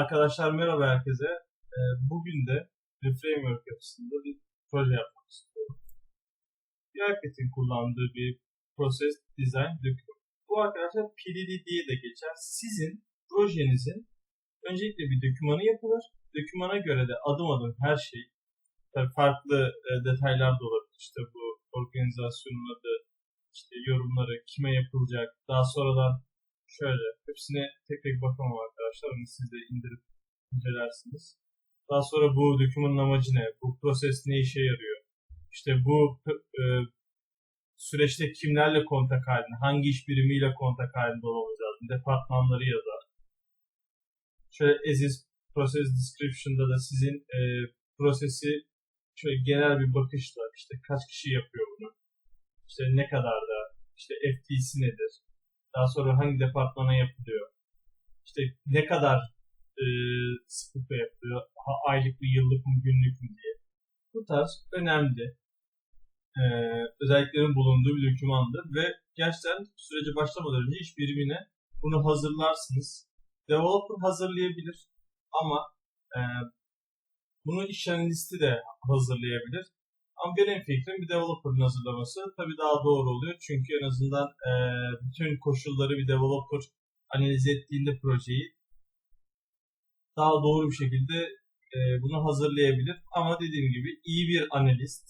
Arkadaşlar merhaba herkese. Ee, Bugün de bir framework yapısında bir proje yapmak istiyorum. UiPath'in kullandığı bir Process Design Document. Bu arkadaşlar PDD diye de geçer. Sizin projenizin öncelikle bir dokümanı yapılır. Dokümana göre de adım adım her şey, tabii farklı e, detaylar da olabilir. İşte bu organizasyonun adı, işte yorumları, kime yapılacak, daha sonradan şöyle hepsine tek tek bakamam arkadaşlar. Onu siz de indirip incelersiniz. Daha sonra bu dokümanın amacı ne? Bu proses ne işe yarıyor? İşte bu e, süreçte kimlerle kontak halinde, hangi iş birimiyle kontak halinde lazım? Departmanları yazar. Şöyle as is process description'da da sizin e, prosesi şöyle genel bir bakışla işte kaç kişi yapıyor bunu? İşte ne kadar da işte FTC nedir? Daha sonra hangi departmana yapılıyor? İşte ne kadar e, sıklıkla yapılıyor? Aylık mı, yıllık mı, günlük mü diye. Bu tarz önemli e, özelliklerin bulunduğu bir dokümandır ve gerçekten sürece başlamadan önce iş birimine bunu hazırlarsınız. Developer hazırlayabilir ama e, bunu iş analisti de hazırlayabilir. Ama benim fikrim bir developer'ın hazırlaması tabii daha doğru oluyor. Çünkü en azından e, bütün koşulları bir developer analiz ettiğinde projeyi daha doğru bir şekilde e, bunu hazırlayabilir. Ama dediğim gibi iyi bir analist,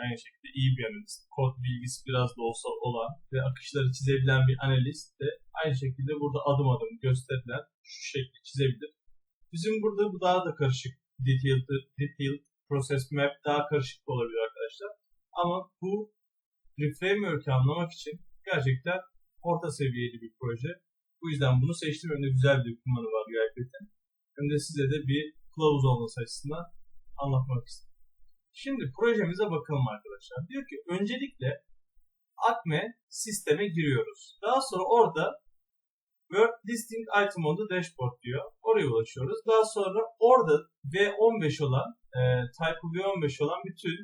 aynı şekilde iyi bir analist, kod bilgisi biraz da olsa olan ve akışları çizebilen bir analist de aynı şekilde burada adım adım gösterilen şu şekli çizebilir. Bizim burada bu daha da karışık detailed, detailed process map daha karışık olabilir arkadaşlar. Ama bu bir framework'ı anlamak için gerçekten orta seviyeli bir proje. Bu yüzden bunu seçtim. Önde güzel bir dokümanı var UiPath'in. Hem de size de bir kılavuz olması açısından anlatmak istedim. Şimdi projemize bakalım arkadaşlar. Diyor ki öncelikle Acme sisteme giriyoruz. Daha sonra orada Word Listing Item on the Dashboard diyor. Oraya ulaşıyoruz. Daha sonra orada V15 olan, e, Type V15 olan bütün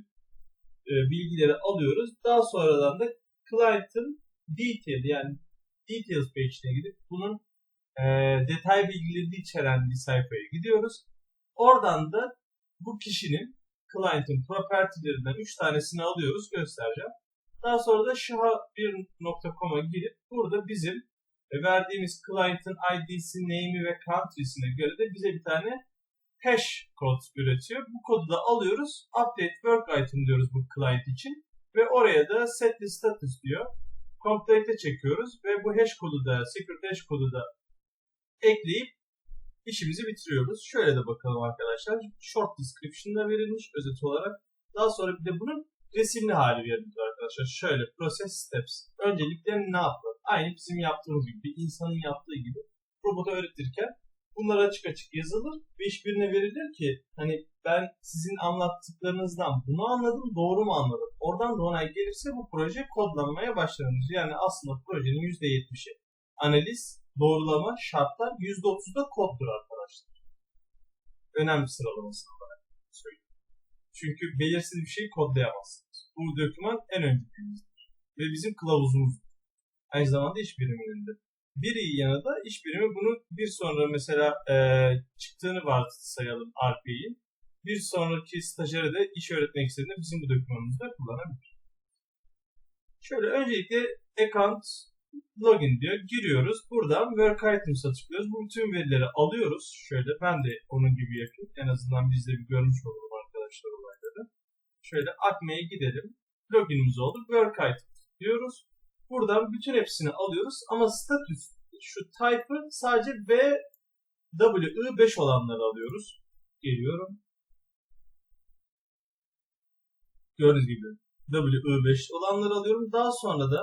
e, bilgileri alıyoruz. Daha sonradan da Client'ın Detail yani Details page'ine gidip bunun e, detay bilgileri içeren bir sayfaya gidiyoruz. Oradan da bu kişinin client'ın property'lerinden 3 tanesini alıyoruz göstereceğim. Daha sonra da shaha1.com'a girip burada bizim verdiğimiz client'ın ID'si, name'i ve country'sine göre de bize bir tane hash kod üretiyor. Bu kodu da alıyoruz. Update work item diyoruz bu client için. Ve oraya da set the status diyor. Complete'e çekiyoruz ve bu hash kodu da, secret hash kodu da ekleyip işimizi bitiriyoruz. Şöyle de bakalım arkadaşlar. Short description'da verilmiş özet olarak. Daha sonra bir de bunun resimli hali verilmiş arkadaşlar. Şöyle process steps. Öncelikle ne yapalım? Aynı bizim yaptığımız gibi, bir insanın yaptığı gibi robota öğretirken bunlar açık açık yazılır ve işbirine verilir ki hani ben sizin anlattıklarınızdan bunu anladım, doğru mu anladım? Oradan da onay gelirse bu proje kodlanmaya başlanır. Yani aslında projenin %70'i analiz, doğrulama, şartlar %30'da koddur arkadaşlar. Önemli sıralaması olarak söyleyeyim. Çünkü belirsiz bir şey kodlayamazsınız. Bu doküman en önceliğimizdir. Ve bizim kılavuzumuz. Aynı zamanda iş biriminin. Bir iyi yanı da iş birimi bunu bir sonra mesela e, çıktığını varsayalım RP'yi. Bir sonraki stajyere de iş öğretmek istediğinde bizim bu dokümanımızda kullanabilir. Şöyle öncelikle account login diyor. Giriyoruz. Buradan work items'a tıklıyoruz. Bu bütün verileri alıyoruz. Şöyle ben de onun gibi yapayım. En azından biz de bir görmüş olalım arkadaşlar olayları. Şöyle Acme'ye gidelim. Loginimiz oldu. Work item diyoruz. Buradan bütün hepsini alıyoruz ama status şu type'ı sadece V W5 olanları alıyoruz. Geliyorum. Gördüğünüz gibi W5 olanları alıyorum. Daha sonra da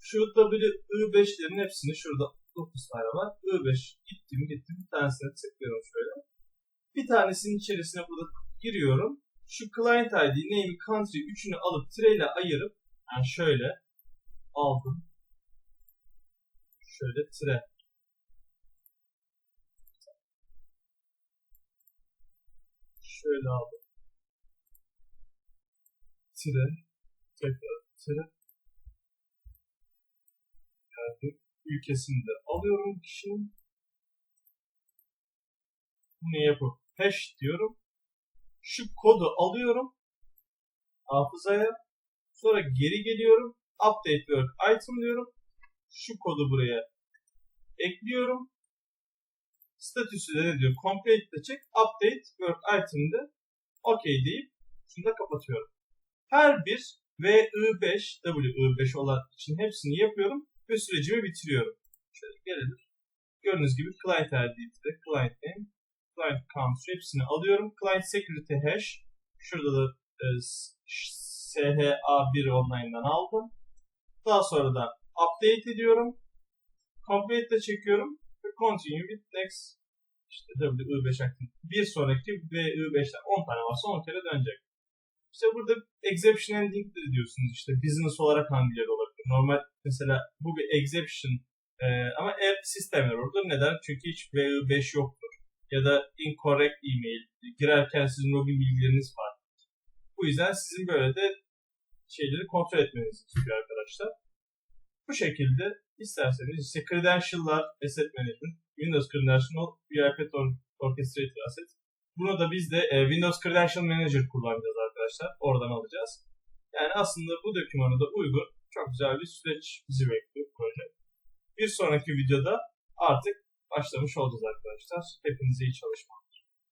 şu W5'lerin hepsini şurada 9 tane var. I5 gittim gittim bir tanesine tıklıyorum şöyle. Bir tanesinin içerisine burada giriyorum. Şu client ID, name, country üçünü alıp ile ayırıp yani şöyle aldım. Şöyle tire. Şöyle aldım. Tire. Tekrar tire. Yani ülkesini de alıyorum kişinin. bunu yapıp hash diyorum. Şu kodu alıyorum hafızaya. Sonra geri geliyorum. Update work item diyorum. Şu kodu buraya ekliyorum. Statüsü de ne diyor? Complete de check. Update work item'de OK deyip şunu da kapatıyorum. Her bir VI5, WI5 olan için hepsini yapıyorum ve sürecimi bitiriyorum. Şöyle gelelim. Gördüğünüz gibi client ID'de, client name, client count hepsini alıyorum. Client security hash, şurada da e, SHA1 online'dan aldım. Daha sonra da update ediyorum. Complete de çekiyorum ve continue with next işte WI5 aktif. Bir sonraki VI5'ten 10 tane varsa 10 kere dönecek. İşte burada exception de diyorsunuz işte business olarak hangileri olabilir. Normal mesela bu bir exception e, ama error sistem error'dur. Neden? Çünkü hiç VI5 yoktur. Ya da incorrect email. Girerken sizin login bilgileriniz var. Bu yüzden sizin böyle de şeyleri kontrol etmenizi istiyor arkadaşlar. Bu şekilde isterseniz işte credential'lar, asset management, Windows Credential, UiPath Orchestrator Asset. Bunu da biz de e, Windows Credential Manager kullanacağız arkadaşlar. Oradan alacağız. Yani aslında bu dokümanı da uygun. Çok güzel bir süreç bizi bekliyor proje. Bir sonraki videoda artık başlamış olacağız arkadaşlar. Hepinize iyi çalışmalar.